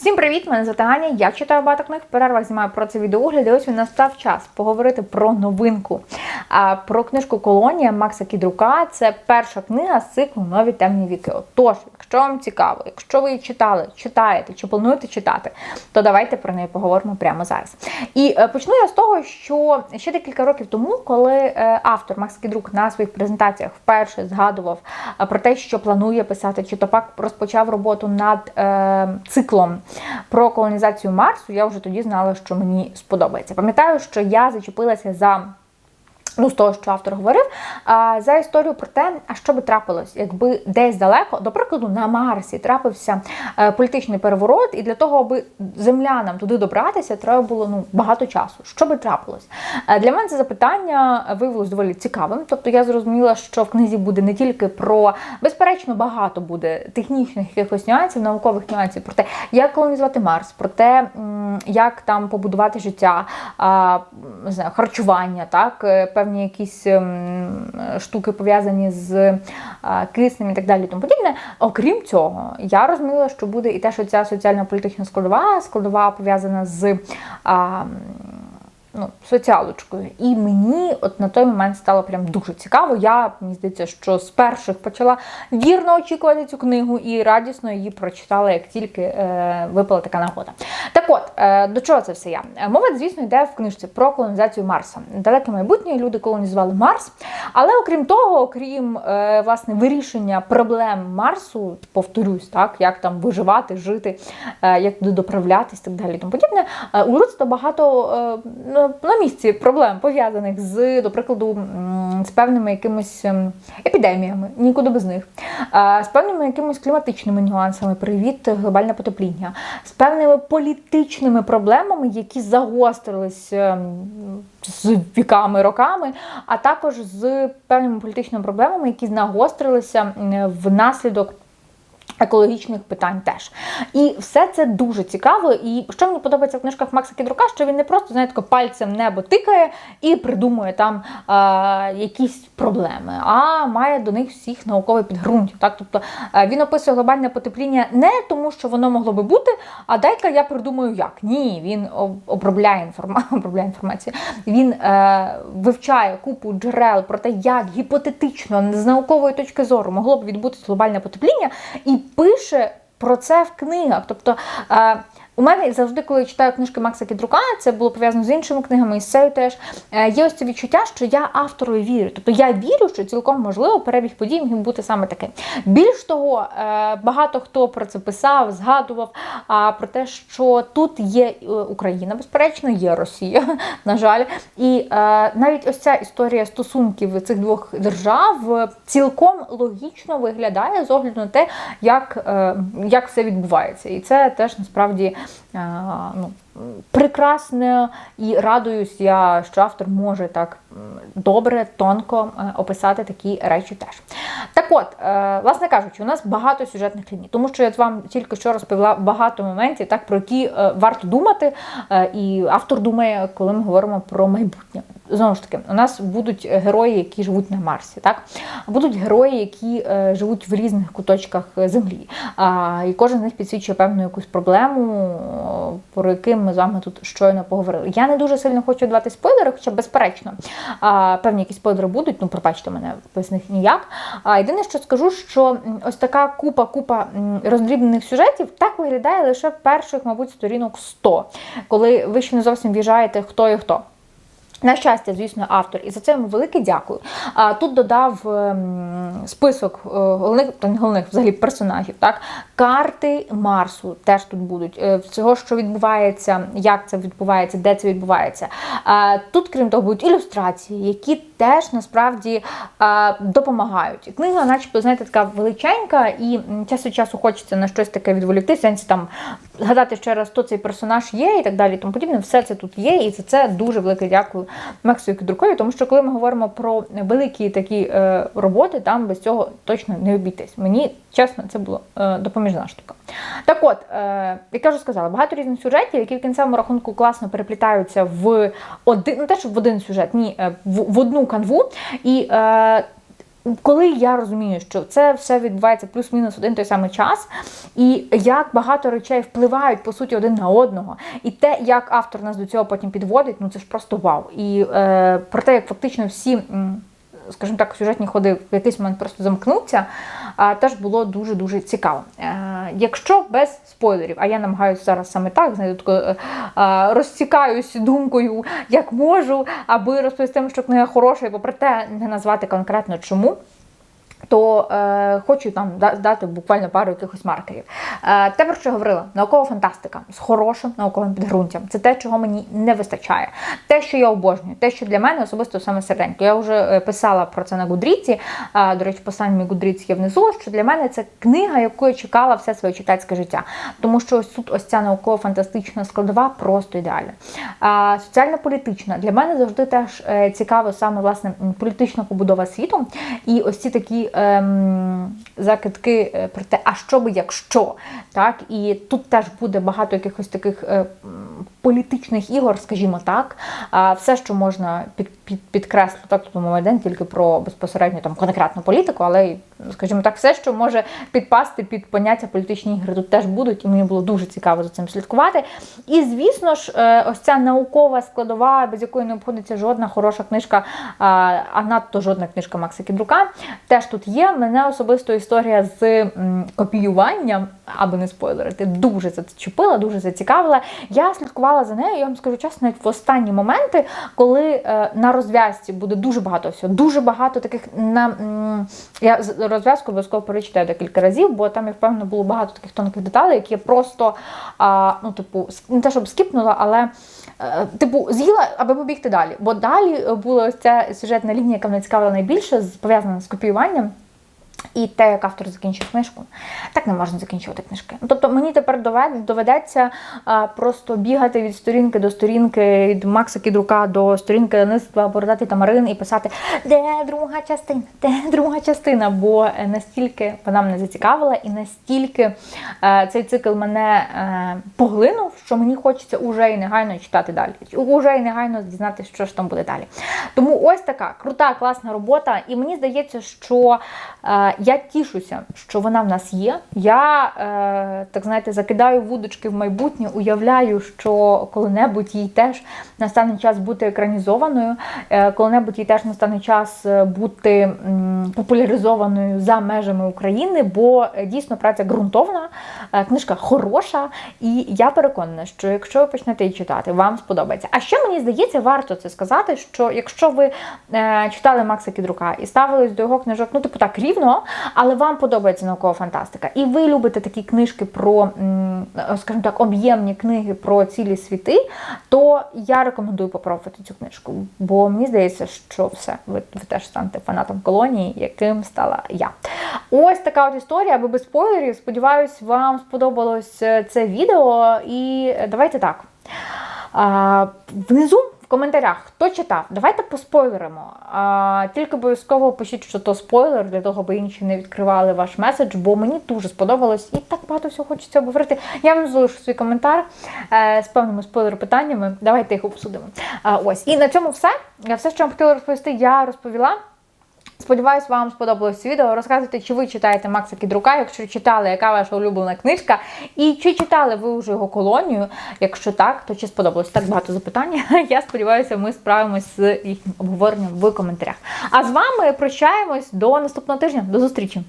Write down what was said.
Всім привіт! Мене звати Аня. Я читаю багато книг. В перервах знімаю про це відеогляди. Ось він настав час поговорити про новинку. А, Про книжку Колонія Макса Кідрука. Це перша книга з циклу Нові темні віки. Отож, якщо вам цікаво, якщо ви її читали, читаєте чи плануєте читати, то давайте про неї поговоримо прямо зараз. І е, почну я з того, що ще декілька років тому, коли е, автор Макс Кідрук на своїх презентаціях вперше згадував е, про те, що планує писати, чи то пак розпочав роботу над циклом про колонізацію Марсу, я вже тоді знала, що мені сподобається. Пам'ятаю, що я зачепилася за. Ну, з того, що автор говорив, за історію про те, а що би трапилось, якби десь далеко, до прикладу, на Марсі трапився е, політичний переворот, і для того, аби землянам туди добратися, треба було ну, багато часу. Що би трапилось? Е, для мене це запитання виявилось доволі цікавим. Тобто я зрозуміла, що в книзі буде не тільки про, безперечно, багато буде технічних якихось нюансів, наукових нюансів про те, як колонізувати Марс, про те, як там побудувати життя, не знаю, харчування, так, е, певні якісь ем, штуки пов'язані з киснем і так далі. і Тому подібне. Окрім цього, я розуміла, що буде і те, що ця соціально-політична складова, складова пов'язана з. Ну, соціалочкою. І мені от на той момент стало прям дуже цікаво. Я, мені здається, що з перших почала вірно очікувати цю книгу і радісно її прочитала, як тільки е, випала така нагода. Так от, е, до чого це все я? Е, Мова, звісно, йде в книжці про колонізацію Марса. Далеке майбутнє люди колонізували Марс. Але окрім того, окрім е, власне вирішення проблем Марсу, повторюсь, так, як там виживати, жити, е, як туди доправлятись, так далі, тому подібне, е, у людства багато е, ну, на місці проблем пов'язаних з, до прикладу, з певними якимись ем, епідеміями, нікуди без них, е, з певними якимись кліматичними нюансами, привіт, глобальне потепління, з певними політичними проблемами, які загострились ем, з віками, роками, а також з певними політичними проблемами, які нагострилися внаслідок. Екологічних питань теж. І все це дуже цікаво. І що мені подобається в книжках Макса Кідрука, що він не просто знаєте, пальцем небо тикає і придумує там е, якісь проблеми, а має до них всіх наукове підґрунтя. Так? Тобто е, він описує глобальне потепління не тому, що воно могло би бути, а дай-ка я придумаю як. Ні, він обробляє, інформа... обробляє інформацію. Він е, вивчає купу джерел про те, як гіпотетично з наукової точки зору могло б відбутися глобальне потепління, і пише про це в книгах. Тобто е, у мене завжди, коли я читаю книжки Макса Кідрука, це було пов'язано з іншими книгами, і з цею теж е, є ось це відчуття, що я автору вірю. Тобто я вірю, що цілком можливо перебіг подій міг бути саме таке. Більш того, е, багато хто про це писав, згадував про те, що тут є е, Україна, безперечно, є Росія, на жаль. І навіть ось ця історія стосунків цих двох держав цілком логічно виглядає з огляду на те, як, як все відбувається. І це теж насправді ну, прекрасно і радуюсь я, що автор може так добре, тонко е, описати такі речі теж. Так от, е, власне кажучи, у нас багато сюжетних ліній, тому що я вам тільки що розповіла багато моментів, так, про які е, варто думати, е, і автор думає, коли ми говоримо про майбутнє. Знову ж таки, у нас будуть герої, які живуть на Марсі, так? Будуть герої, які е, живуть в різних куточках землі. А, і кожен з них підсвічує певну якусь проблему, про яку ми з вами тут щойно поговорили. Я не дуже сильно хочу давати спойлери, хоча, безперечно, а, певні якісь спойлери будуть, ну, пробачте мене, без них ніяк. А, єдине, що скажу, що ось така купа-купа роздрібнених сюжетів так виглядає лише перших, мабуть, сторінок 100, коли ви ще не зовсім в'їжджаєте, хто і хто. На щастя, звісно, автор, і за це йому велике дякую. А тут додав ем, список е, головних та головних взагалі персонажів. Так, карти Марсу теж тут будуть. Е, Всього, що відбувається, як це відбувається, де це відбувається. Тут, крім того, будуть ілюстрації, які теж насправді а, допомагають. Книга, начебто, знаєте, така величенька, і м, час від часу хочеться на щось таке відволіктися, сенсі там згадати ще раз, хто цей персонаж є, і так далі. Тому подібне, все це тут є, і за це дуже велике дякую Максу Кідрукові, тому що коли ми говоримо про великі такі е, роботи, там без цього точно не обійтись. Мені чесно, це було е, допоміжна штука. Так от, е, як я вже сказала, багато різних сюжетів, які в кінцевому рахунку класно переплітаються в один, не те, що в один сюжет, ні, е, в, в одну канву. І е, коли я розумію, що це все відбувається плюс-мінус один той самий час, і як багато речей впливають по суті один на одного, і те, як автор нас до цього потім підводить, ну це ж просто вау. І е, про те, як фактично всі. Скажімо так, сюжетні ходи в якийсь момент просто замкнуться, а, теж було дуже дуже цікаво. Е, якщо без спойлерів, а я намагаюся зараз саме так, знайду тако, е, е, розцікаюсь думкою, як можу, аби розповісти, що книга хороша, і попри те не назвати конкретно чому. То е, хочу там да- дати буквально пару якихось маркерів. Е, те, про що я говорила, наукова фантастика з хорошим науковим підґрунтям. Це те, чого мені не вистачає. Те, що я обожнюю, те, що для мене особисто саме серденько. Я вже е, писала про це на Гудріці. Е, до речі, посилання Гудріц є внизу. Що для мене це книга, яку я чекала все своє читацьке життя. Тому що ось тут ось ця науково-фантастична складова просто ідеальна. А, соціально-політична для мене завжди теж е, цікаво саме власне політична побудова світу. І ось ці такі ем, закидки е, про те, а що би якщо. Так? І тут теж буде багато якихось таких е, політичних ігор, скажімо так. А, все, що можна під, під, підкреслити, так, тобто мова йде тільки про безпосередньо там конкретну політику, але скажімо так, все, що може підпасти під поняття політичні ігри, тут теж будуть, і мені було дуже цікаво за цим слідкувати. І звісно ж, е, ось ця наукова складова, без якої не обходиться жодна хороша книжка, а а надто жодна книжка Макса Кідрука, теж тут є. Мене особисто історія з копіюванням, аби не спойлерити, дуже зачепила, дуже зацікавила. Я слідкувала за нею, я вам скажу чесно, навіть в останні моменти, коли е, на розв'язці буде дуже багато всього, дуже багато таких на я розв'язку обов'язково перечитаю декілька разів, бо там я впевнена було багато таких тонких деталей, які я просто а, ну, типу, не те, щоб скіпнула, але а, типу з'їла, аби побігти далі. Бо далі е, була ось ця сюжетна лінія, яка мене цікавила найбільше, пов'язана з копіюванням. І те, як автор закінчив книжку, так не можна закінчувати книжки. Ну, Тобто мені тепер доведеться просто бігати від сторінки до сторінки, від Макса Кідрука до сторінки Лениства Бородати Тамарин і писати, де друга частина, де друга частина, бо е, настільки вона мене зацікавила, і настільки е, цей цикл мене е, поглинув, що мені хочеться уже і негайно читати далі. Уже і негайно дізнатися, що ж там буде далі. Тому ось така крута, класна робота. І мені здається, що я тішуся, що вона в нас є. Я е, так знаєте, закидаю вудочки в майбутнє, уявляю, що коли-небудь їй теж настане час бути екранізованою, е, коли-небудь їй теж настане час е, бути популяризованою за межами України, бо дійсно праця ґрунтовна, книжка хороша, і я переконана, що якщо ви почнете її читати, вам сподобається. А ще мені здається, варто це сказати, що якщо ви читали Макса Кідрука і ставились до його книжок, ну типу так рівно, але вам подобається наукова фантастика, і ви любите такі книжки про, скажімо так, об'ємні книги про цілі світи, то я рекомендую попробувати цю книжку. Бо мені здається, що все, ви, ви теж станете фанатом колонії, яким стала я. Ось така от історія, аби без спойлерів. Сподіваюсь, вам сподобалось е, це відео. І давайте так. Внизу коментарях, хто читав, давайте поспойлеримо. А, тільки обов'язково пишіть, що то спойлер, для того, аби інші не відкривали ваш меседж, бо мені дуже сподобалось і так багато всього хочеться обговорити. Я вам залишу свій коментар е, з певними спойлер-питаннями. Давайте їх обсудимо. А, ось. І на цьому все. Все, що вам хотіла розповісти, я розповіла. Сподіваюсь, вам сподобалось відео. Розказуйте, чи ви читаєте Макса Кідрука, якщо читали, яка ваша улюблена книжка, і чи читали ви вже його колонію. Якщо так, то чи сподобалось так багато запитань. Я сподіваюся, ми справимось з їхнім обговоренням в коментарях. А з вами прощаємось до наступного тижня. До зустрічі!